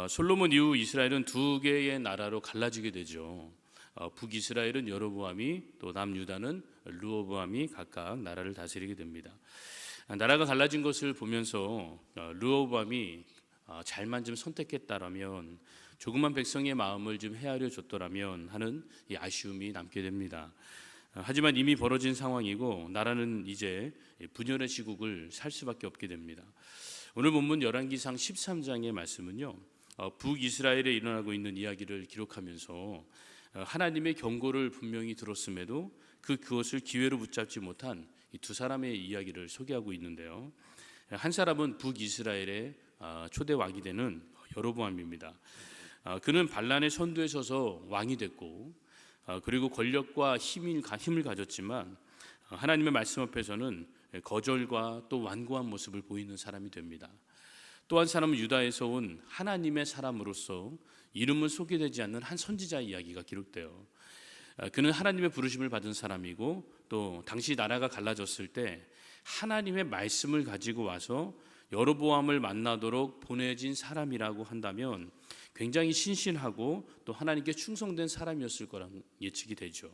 어, 솔로몬 이후 이스라엘은 두 개의 나라로 갈라지게 되죠. 어, 북이스라엘은 여로보암이 또 남유다는 르호보암이 각각 나라를 다스리게 됩니다. 아, 나라가 갈라진 것을 보면서 어, 르호보암이 어, 잘만 좀 선택했다라면 조그만 백성의 마음을 좀 헤아려 줬더라면 하는 이 아쉬움이 남게 됩니다. 어, 하지만 이미 벌어진 상황이고 나라는 이제 분열의 시국을 살 수밖에 없게 됩니다. 오늘 본문 열왕기상 13장의 말씀은요. 어, 북이스라엘에 일어나고 있는 이야기를 기록하면서 어, 하나님의 경고를 분명히 들었음에도 그 그것을 기회로 붙잡지 못한 이두 사람의 이야기를 소개하고 있는데요. 한 사람은 북이스라엘의 아, 초대 왕이 되는 여로보암입니다. 아, 그는 반란의 선두에 서서 왕이 됐고 아, 그리고 권력과 힘을, 가졌지만 아, 하나님의 말씀 앞에서는 거절과 또 완고한 모습을 보이는 사람이 됩니다. 또 한 사람은 유다에서 온 하나님의 사람으로서 이름은 소개되지 않는 한 선지자의 이야기가 기록돼요. 아, 그는 하나님의 부르심을 받은 사람이고 또 당시 나라가 갈라졌을 때 하나님의 말씀을 가지고 와서 여로보암을 만나도록 보내진 사람이라고 한다면 굉장히 신신하고 또 하나님께 충성된 사람이었을 거라는 예측이 되죠.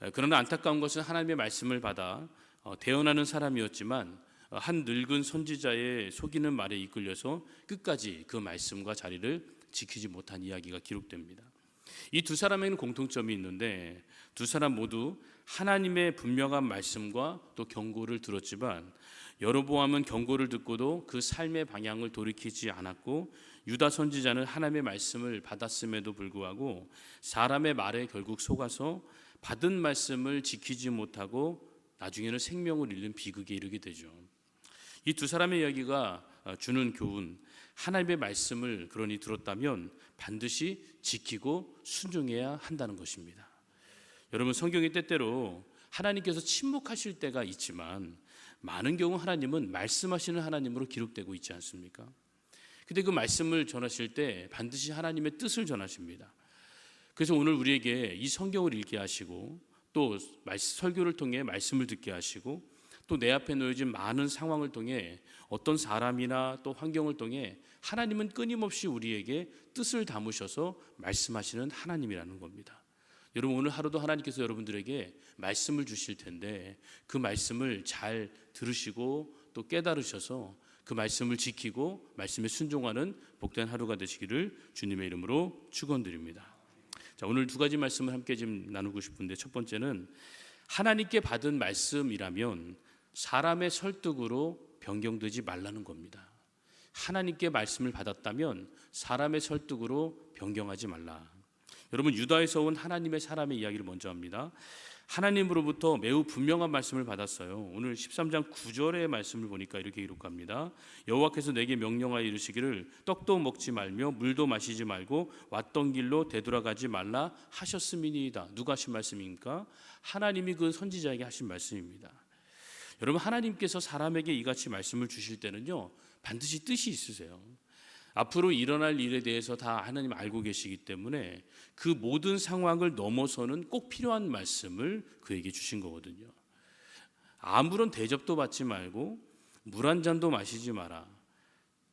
아, 그러나 안타까운 것은 하나님의 말씀을 받아 어, 대언하는 사람이었지만 어, 한 늙은 선지자의 속이는 말에 이끌려서 끝까지 그 말씀과 자리를 지키지 못한 이야기가 기록됩니다. 이 두 사람에는 공통점이 있는데 두 사람 모두 하나님의 분명한 말씀과 또 경고를 들었지만 여로보암은 경고를 듣고도 그 삶의 방향을 돌이키지 않았고 유다 선지자는 하나님의 말씀을 받았음에도 불구하고 사람의 말에 결국 속아서 받은 말씀을 지키지 못하고 나중에는 생명을 잃는 비극에 이르게 되죠. 이 두 사람의 이야기가 어, 주는 교훈, 하나님의 말씀을 그러니 들었다면 반드시 지키고 순종해야 한다는 것입니다. 여러분 성경의 때때로 하나님께서 침묵하실 때가 있지만 많은 경우 하나님은 말씀하시는 하나님으로 기록되고 있지 않습니까? 근데 그 말씀을 전하실 때 반드시 하나님의 뜻을 전하십니다. 그래서 오늘 우리에게 이 성경을 읽게 하시고 또 설교를 통해 말씀을 듣게 하시고 또 내 앞에 놓여진 많은 상황을 통해 어떤 사람이나 또 환경을 통해 하나님은 끊임없이 우리에게 뜻을 담으셔서 말씀하시는 하나님이라는 겁니다. 여러분 오늘 하루도 하나님께서 여러분들에게 말씀을 주실 텐데 그 말씀을 잘 들으시고 또 깨달으셔서 그 말씀을 지키고 말씀에 순종하는 복된 하루가 되시기를 주님의 이름으로 축원드립니다. 자, 오늘 두 가지 말씀을 함께 좀 나누고 싶은데 첫 번째는 하나님께 받은 말씀이라면 사람의 설득으로 변경되지 말라는 겁니다. 하나님께 말씀을 받았다면 사람의 설득으로 변경하지 말라. 여러분 유다에서 온 하나님의 사람의 이야기를 먼저 합니다. 하나님으로부터 매우 분명한 말씀을 받았어요. 오늘 13장 9절의 말씀을 보니까 이렇게 기록합니다. 여호와께서 내게 명령하여 이르시기를 떡도 먹지 말며 물도 마시지 말고 왔던 길로 되돌아가지 말라 하셨음이니이다. 누가 하신 말씀입니까? 하나님이 그 선지자에게 하신 말씀입니다. 여러분 하나님께서 사람에게 이같이 말씀을 주실 때는요 반드시 뜻이 있으세요. 앞으로 일어날 일에 대해서 다 하나님 알고 계시기 때문에 그 모든 상황을 넘어서는 꼭 필요한 말씀을 그에게 주신 거거든요. 아무런 대접도 받지 말고 물 한 잔도 마시지 마라.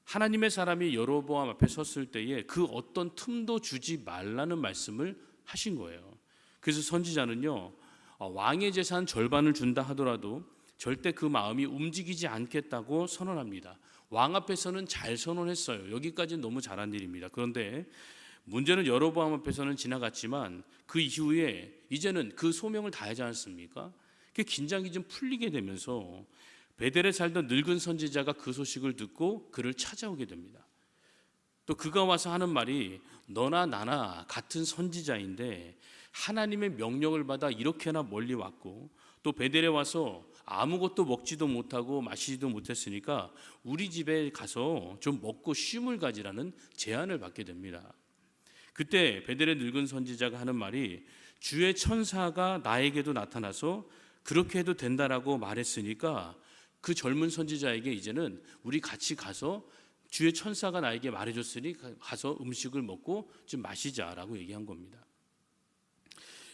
하나님의 사람이 여로보암 앞에 섰을 때에 그 어떤 틈도 주지 말라는 말씀을 하신 거예요. 그래서 선지자는요 어, 왕의 재산 절반을 준다 하더라도 절대 그 마음이 움직이지 않겠다고 선언합니다. 왕 앞에서는 잘 선언했어요. 여기까지는 너무 잘한 일입니다. 그런데 문제는 여로보암 앞에서는 지나갔지만 그 이후에 이제는 그 소명을 다하지 않습니까? 그 긴장이 좀 풀리게 되면서 베델에 살던 늙은 선지자가 그 소식을 듣고 그를 찾아오게 됩니다. 또 그가 와서 하는 말이 너나 나나 같은 선지자인데 하나님의 명령을 받아 이렇게나 멀리 왔고 또 베델에 와서 아무것도 먹지도 못하고 마시지도 못했으니까 우리 집에 가서 좀 먹고 쉼을 가지라는 제안을 받게 됩니다. 그때 베델의 늙은 선지자가 하는 말이 주의 천사가 나에게도 나타나서 그렇게 해도 된다라고 말했으니까 그 젊은 선지자에게 이제는 우리 같이 가서 주의 천사가 나에게 말해줬으니 가서 음식을 먹고 좀 마시자라고 얘기한 겁니다.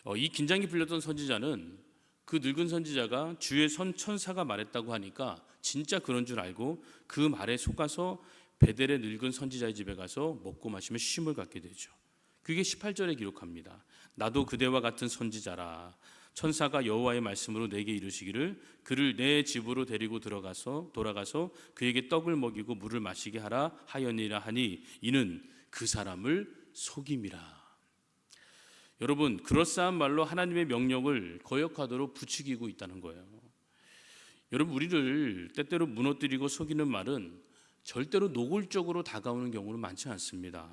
어, 이 긴장이 풀렸던 선지자는 그 늙은 선지자가 주의 선 천사가 말했다고 하니까 진짜 그런 줄 알고 그 말에 속아서 베델의 늙은 선지자의 집에 가서 먹고 마시며 쉼을 갖게 되죠. 그게 18절에 기록합니다. 나도 그대와 같은 선지자라. 천사가 여호와의 말씀으로 내게 이르시기를 그를 내 집으로 데리고 들어가서 돌아가서 그에게 떡을 먹이고 물을 마시게 하라 하였니라 하니 이는 그 사람을 속임이라. 여러분 그럴싸한 말로 하나님의 명령을 거역하도록 부추기고 있다는 거예요. 여러분 우리를 때때로 무너뜨리고 속이는 말은 절대로 노골적으로 다가오는 경우는 많지 않습니다.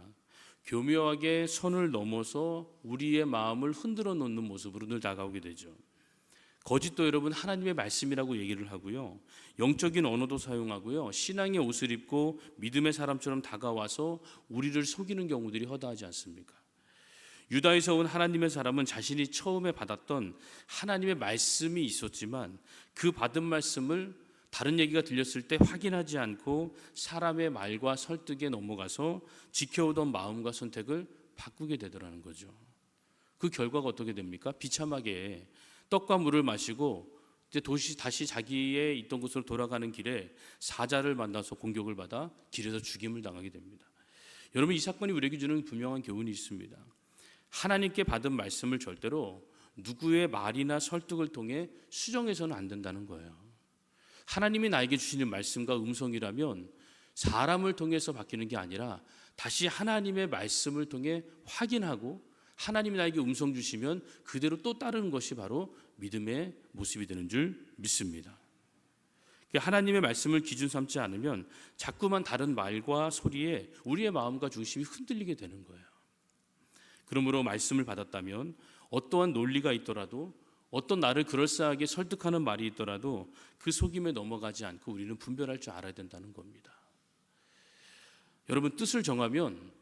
교묘하게 선을 넘어서 우리의 마음을 흔들어 놓는 모습으로 늘 다가오게 되죠. 거짓도 여러분 하나님의 말씀이라고 얘기를 하고요. 영적인 언어도 사용하고요. 신앙의 옷을 입고 믿음의 사람처럼 다가와서 우리를 속이는 경우들이 허다하지 않습니까? 유다에서 온 하나님의 사람은 자신이 처음에 받았던 하나님의 말씀이 있었지만 그 받은 말씀을 다른 얘기가 들렸을 때 확인하지 않고 사람의 말과 설득에 넘어가서 지켜오던 마음과 선택을 바꾸게 되더라는 거죠. 그 결과가 어떻게 됩니까? 비참하게 떡과 물을 마시고 이제 도시 다시 자기의 있던 곳으로 돌아가는 길에 사자를 만나서 공격을 받아 길에서 죽임을 당하게 됩니다. 여러분 이 사건이 우리에게 주는 분명한 교훈이 있습니다. 하나님께 받은 말씀을 절대로 누구의 말이나 설득을 통해 수정해서는 안 된다는 거예요. 하나님이 나에게 주시는 말씀과 음성이라면 사람을 통해서 바뀌는 게 아니라 다시 하나님의 말씀을 통해 확인하고 하나님이 나에게 음성 주시면 그대로 또 따르는 것이 바로 믿음의 모습이 되는 줄 믿습니다. 하나님의 말씀을 기준 삼지 않으면 자꾸만 다른 말과 소리에 우리의 마음과 중심이 흔들리게 되는 거예요. 그러므로 말씀을 받았다면 어떠한 논리가 있더라도 어떤 나를 그럴싸하게 설득하는 말이 있더라도 그 속임에 넘어가지 않고 우리는 분별할 줄 알아야 된다는 겁니다. 여러분 뜻을 정하면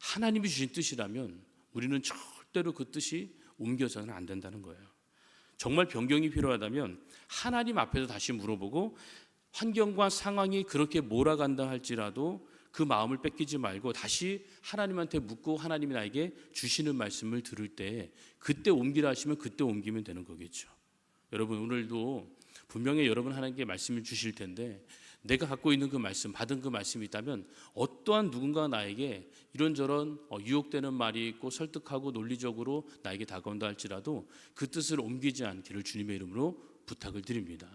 하나님이 주신 뜻이라면 우리는 절대로 그 뜻이 옮겨서는 안 된다는 거예요. 정말 변경이 필요하다면 하나님 앞에서 다시 물어보고 환경과 상황이 그렇게 몰아간다 할지라도 그 마음을 뺏기지 말고 다시 하나님한테 묻고 하나님이 나에게 주시는 말씀을 들을 때 그때 옮기라 하시면 그때 옮기면 되는 거겠죠. 여러분 오늘도 분명히 여러분 하나님께 말씀을 주실 텐데 내가 갖고 있는 그 말씀 받은 그 말씀이 있다면 어떠한 누군가 나에게 이런저런 어, 유혹되는 말이 있고 설득하고 논리적으로 나에게 다가온다 할지라도 그 뜻을 옮기지 않기를 주님의 이름으로 부탁을 드립니다.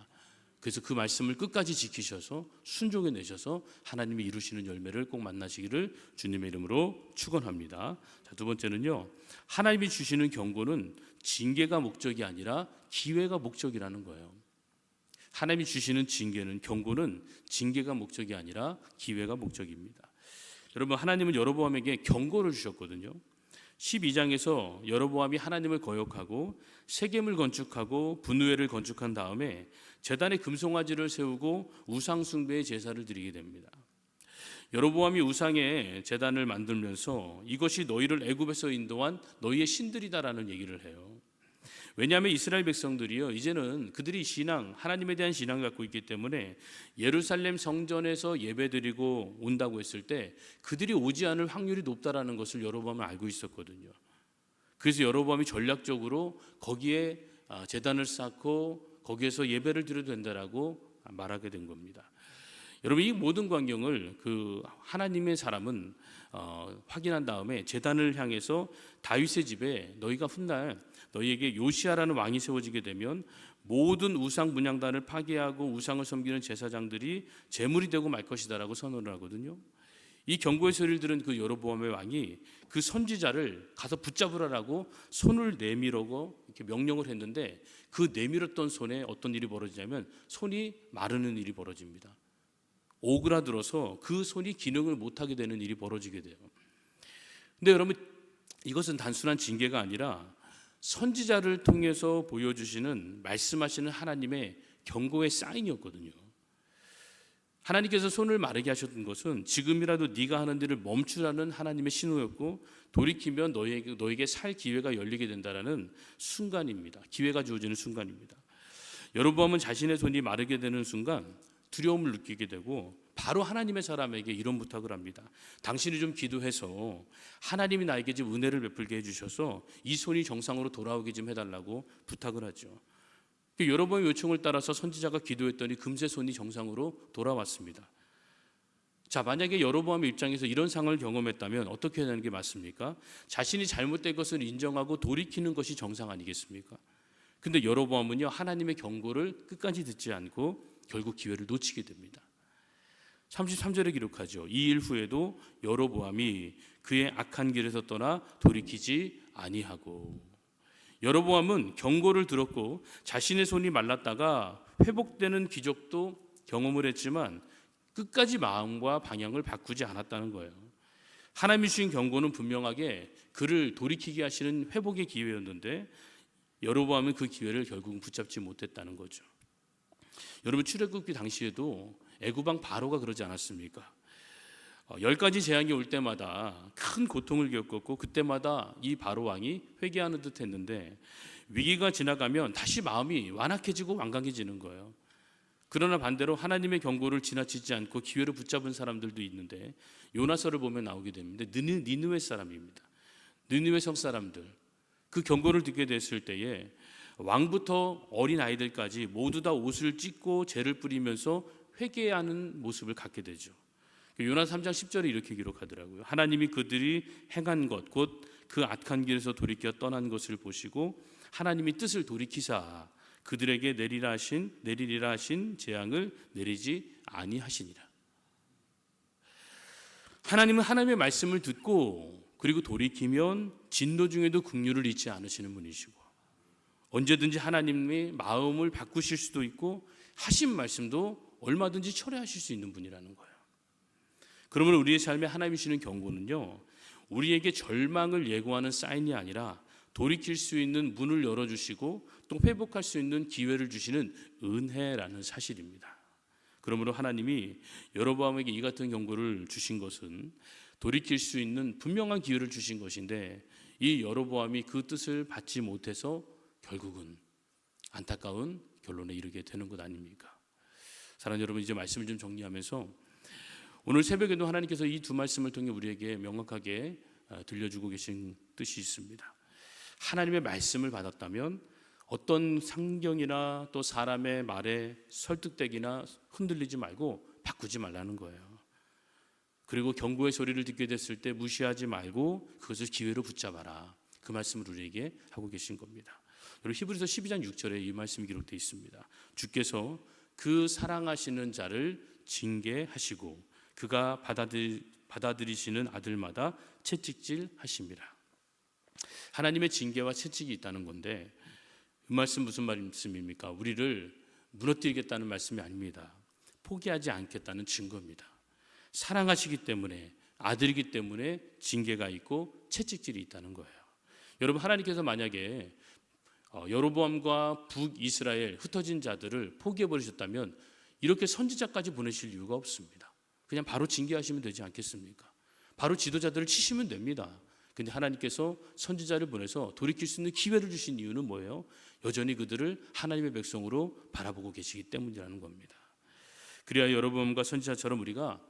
그래서 그 말씀을 끝까지 지키셔서 순종해 내셔서 하나님이 이루시는 열매를 꼭 만나시기를 주님의 이름으로 축원합니다. 자, 두 번째는요. 하나님이 주시는 경고는 징계가 목적이 아니라 기회가 목적이라는 거예요. 하나님이 주시는 징계는 경고는 징계가 목적이 아니라 기회가 목적입니다. 여러분 하나님은 여로보암에게 경고를 주셨거든요. 12장에서 여로보암이 하나님을 거역하고 세겜을 건축하고 분우회를 건축한 다음에 제단에 금송아지를 세우고 우상 숭배의 제사를 드리게 됩니다. 여로보암이 우상의 제단을 만들면서 이것이 너희를 애굽에서 인도한 너희의 신들이다라는 얘기를 해요. 왜냐하면 이스라엘 백성들이요 이제는 그들이 신앙 하나님에 대한 신앙을 갖고 있기 때문에 예루살렘 성전에서 예배드리고 온다고 했을 때 그들이 오지 않을 확률이 높다라는 것을 여로보암은 알고 있었거든요. 그래서 여로보암이 전략적으로 거기에 재단을 쌓고 거기에서 예배를 드려도 된다라고 말하게 된 겁니다. 여러분 이 모든 광경을 그 하나님의 사람은 어, 확인한 다음에 재단을 향해서 다윗의 집에 너희가 훗날 너희에게 요시아라는 왕이 세워지게 되면 모든 우상 문양단을 파괴하고 우상을 섬기는 제사장들이 제물이 되고 말 것이다라고 선언을 하거든요. 이 경고의 소리를 들은 그 여로보암의 왕이 그 선지자를 가서 붙잡으라라고 손을 내밀고 이렇게 명령을 했는데 그 내밀었던 손에 어떤 일이 벌어지냐면 손이 마르는 일이 벌어집니다. 오그라들어서 그 손이 기능을 못하게 되는 일이 벌어지게 돼요. 근데 여러분 이것은 단순한 징계가 아니라 선지자를 통해서 보여주시는 말씀하시는 하나님의 경고의 사인이었거든요. 하나님께서 손을 마르게 하셨던 것은 지금이라도 네가 하는 일을 멈추라는 하나님의 신호였고 돌이키면 너에게 너에게 살 기회가 열리게 된다라는 순간입니다. 기회가 주어지는 순간입니다. 여로보암은 자신의 손이 마르게 되는 순간 두려움을 느끼게 되고 바로 하나님의 사람에게 이런 부탁을 합니다. 당신이 좀 기도해서 하나님이 나에게 좀 은혜를 베풀게 해주셔서 이 손이 정상으로 돌아오게 좀 해달라고 부탁을 하죠. 그 여러 번의 요청을 따라서 선지자가 기도했더니 금세 손이 정상으로 돌아왔습니다. 자, 만약에 여로보암의 입장에서 이런 상황을 경험했다면 어떻게 해야 하는 게 맞습니까? 자신이 잘못된 것을 인정하고 돌이키는 것이 정상 아니겠습니까? 근데 여로보암은요 하나님의 경고를 끝까지 듣지 않고 결국 기회를 놓치게 됩니다. 33절에 기록하죠. 이 일 후에도 여로보암이 그의 악한 길에서 떠나 돌이키지 아니하고 여로보암은 경고를 들었고 자신의 손이 말랐다가 회복되는 기적도 경험을 했지만 끝까지 마음과 방향을 바꾸지 않았다는 거예요. 하나님이 주신 경고는 분명하게 그를 돌이키게 하시는 회복의 기회였는데 여로보암은 그 기회를 결국은 붙잡지 못했다는 거죠. 여러분 출애굽기 당시에도 애굽왕 바로가 그러지 않았습니까? 어, 열 가지 재앙이 올 때마다 큰 고통을 겪었고 그때마다 이 바로 왕이 회개하는 듯했는데 위기가 지나가면 다시 마음이 완악해지고 완강해지는 거예요. 그러나 반대로 하나님의 경고를 지나치지 않고 기회를 붙잡은 사람들도 있는데 요나서를 보면 나오게 됩니다. 니느웨 사람입니다. 느느웨 성 사람들 그 경고를 듣게 됐을 때에 왕부터 어린 아이들까지 모두 다 옷을 찢고 죄를 뿌리면서 회개하는 모습을 갖게 되죠. 요나 3장 10절에 이렇게 기록하더라고요. 하나님이 그들이 행한 것, 곧 그 악한 길에서 돌이켜 떠난 것을 보시고 하나님이 뜻을 돌이키사 그들에게 내리라 하신 내리리라 하신 재앙을 내리지 아니하시니라. 하나님은 하나님의 말씀을 듣고 그리고 돌이키면 진노 중에도 긍휼을 잊지 않으시는 분이시고 언제든지 하나님의 마음을 바꾸실 수도 있고 하신 말씀도 얼마든지 철회하실 수 있는 분이라는 거예요. 그러면 우리의 삶에 하나님이 주시는 경고는요. 우리에게 절망을 예고하는 사인이 아니라 돌이킬 수 있는 문을 열어 주시고 또 회복할 수 있는 기회를 주시는 은혜라는 사실입니다. 그러므로 하나님이 여로보암에게 이 같은 경고를 주신 것은 돌이킬 수 있는 분명한 기회를 주신 것인데 이 여로보암이 그 뜻을 받지 못해서 결국은 안타까운 결론에 이르게 되는 것 아닙니까? 사랑하는 여러분 이제 말씀을 좀 정리하면서 오늘 새벽에도 하나님께서 이 두 말씀을 통해 우리에게 명확하게 어, 들려주고 계신 뜻이 있습니다. 하나님의 말씀을 받았다면 어떤 상경이나 또 사람의 말에 설득되기나 흔들리지 말고 바꾸지 말라는 거예요. 그리고 경고의 소리를 듣게 됐을 때 무시하지 말고 그것을 기회로 붙잡아라. 그 말씀을 우리에게 하고 계신 겁니다. 여러분 히브리서 12장 6절에 이 말씀이 기록되어 있습니다. 주께서 그 사랑하시는 자를 징계하시고 그가 받아들, 받아들이시는 아들마다 채찍질 하십니다. 하나님의 징계와 채찍이 있다는 건데 이 말씀 무슨 말씀입니까? 우리를 무너뜨리겠다는 말씀이 아닙니다. 포기하지 않겠다는 증거입니다. 사랑하시기 때문에 아들이기 때문에 징계가 있고 채찍질이 있다는 거예요. 여러분 하나님께서 만약에 어, 여로보암과 북이스라엘 흩어진 자들을 포기해 버리셨다면 이렇게 선지자까지 보내실 이유가 없습니다. 그냥 바로 징계하시면 되지 않겠습니까? 바로 지도자들을 치시면 됩니다. 근데 하나님께서 선지자를 보내서 돌이킬 수 있는 기회를 주신 이유는 뭐예요? 여전히 그들을 하나님의 백성으로 바라보고 계시기 때문이라는 겁니다. 그래야 여러분과 선지자처럼 우리가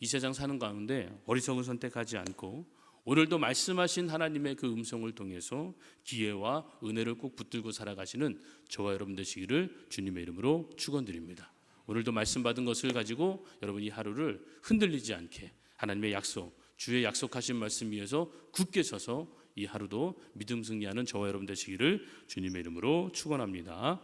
이 세상 사는 가운데 어리석은 선택하지 않고 오늘도 말씀하신 하나님의 그 음성을 통해서 기회와 은혜를 꼭 붙들고 살아가시는 저와 여러분 되시기를 주님의 이름으로 축원드립니다. 오늘도 말씀 받은 것을 가지고 여러분 이 하루를 흔들리지 않게 하나님의 약속, 주의 약속하신 말씀 위에서 굳게 서서 이 하루도 믿음 승리하는 저와 여러분 되시기를 주님의 이름으로 축원합니다.